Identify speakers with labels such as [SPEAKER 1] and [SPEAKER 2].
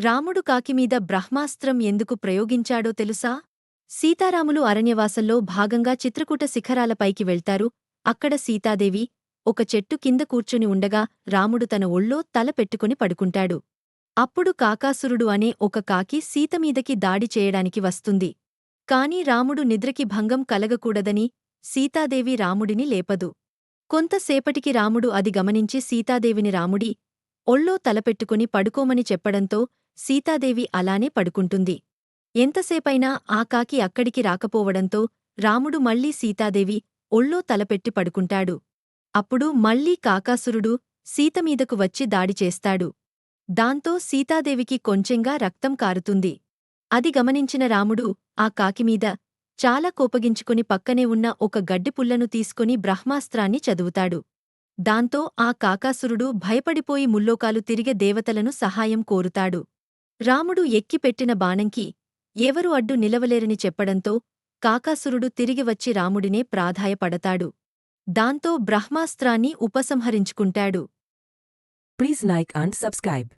[SPEAKER 1] రాముడు కాకిమీద బ్రహ్మాస్త్రం ఎందుకు ప్రయోగించాడో తెలుసా? సీతారాములు అరణ్యవాసంలో భాగంగా చిత్రకూట శిఖరాలపైకి వెళ్తారు. అక్కడ సీతాదేవి ఒక చెట్టు కింద కూర్చుని ఉండగా రాముడు తన ఒళ్ళో తల పెట్టుకుని పడుకుంటాడు. అప్పుడు కాకాసురుడు అనే ఒక కాకి సీతమీదకి దాడి చేయడానికి వస్తుంది. కాని రాముడు నిద్రకి భంగం కలగకూడదని సీతాదేవి రాముడిని లేపదు. కొంతసేపటికి రాముడు అది గమనించి సీతాదేవిని రాముడి ఒళ్ళో తలపెట్టుకుని పడుకోమని చెప్పడంతో సీతాదేవి అలానే పడుకుంటుంది. ఎంతసేపైనా ఆ కాకి అక్కడికి రాకపోవడంతో రాముడు మళ్ళీ సీతాదేవి ఒళ్ళో తలపెట్టి పడుకుంటాడు. అప్పుడు మళ్ళీ కాకాసురుడు సీతమీదకు వచ్చి దాడి చేస్తాడు. దాంతో సీతాదేవికి కొంచెంగా రక్తం కారుతుంది. అది గమనించిన రాముడు ఆ కాకిమీద చాలా కోపగించుకుని పక్కనే ఉన్న ఒక గడ్డిపుల్లను తీసుకుని బ్రహ్మాస్త్రాన్ని చదువుతాడు. దాంతో ఆ కాకాసురుడు భయపడిపోయి ముల్లోకాలు తిరిగే దేవతలను సహాయం కోరుతాడు. రాముడు ఎక్కిపెట్టిన బాణంకి ఎవరు అడ్డు నిలవలేరని చెప్పడంతో కాకాసురుడు తిరిగి వచ్చి రాముడినే ప్రాధాయపడతాడు. దాంతో బ్రహ్మాస్త్రాన్ని ఉపసంహరించుకుంటాడు.
[SPEAKER 2] Please like and subscribe.